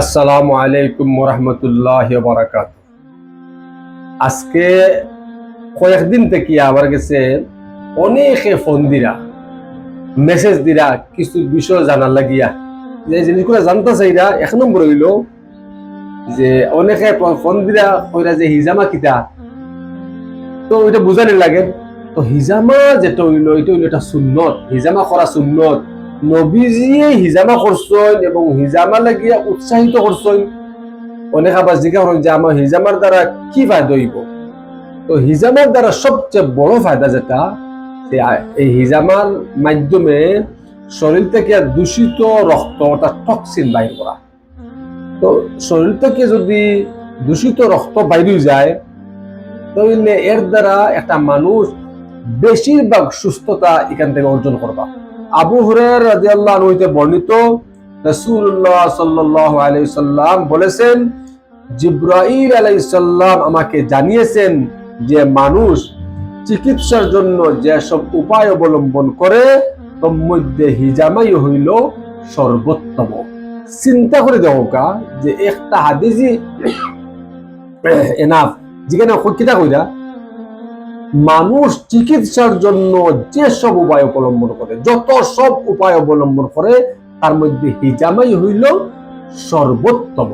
আসসালামু আলাইকুম রহমতুল্লাহ বারাকাত আজকে কয়েকদিন থেকে আমার কাছে অনেকে ফোন দিরা, মেসেজ দিরা, কিছু বিষয় জানার লাগিয়া। যে জিনিসগুলো জানতে চাইরা এক নম্বর হইল যে অনেকে ফোন দিরা, কইরা যে হিজামা কিতা। তো ওইটা বুঝানি লাগে। তো হিজামা যেটা হইল, এটা হইল এটা সুন্নত। হিজামা করা সুন্নত। নবীজিয়ে হিজামা করছেন এবং হিজামা লাগিয়া উৎসাহিত করছেন অনেক আবার জিজ্ঞাসা করেন যে আমার হিজামার দ্বারা কি ফায়দা হইব? তো হিজামার দ্বারা সবচেয়ে বড় ফায়দা যেটা এই হিজামার মাধ্যমে শরীর থেকে দূষিত রক্ত অর্থাৎ টক্সিন বাইর করা তো শরীর থেকে যদি দূষিত রক্ত বাইরে যায়, তাহলে এর দ্বারা একটা মানুষ বেশিরভাগ সুস্থতা এখান থেকে অর্জন করবা আবু হুরায়রা রাদিয়াল্লাহু হইতে বর্ণিত রাসূলুল্লাহ সাল্লাল্লাহু আলাইহি সাল্লাম বলেছেন, জিব্রাইল আলাইহিস সালাম আমাকে জানিয়েছেন যে মানুষ চিকিৎসার জন্য যেসব উপায় অবলম্বন করে, তোর মধ্যে হিজামাই হইল সর্বোত্তম। চিন্তা করে দেখো যে একটা হাদিসি এনাফ, যেখানে কিতা কইরা মানুষ চিকিৎসার জন্য যে সব উপায় অবলম্বন করে, যত সব উপায় অবলম্বন করে, তার মধ্যে হিজামাই হইল সর্বোত্তম।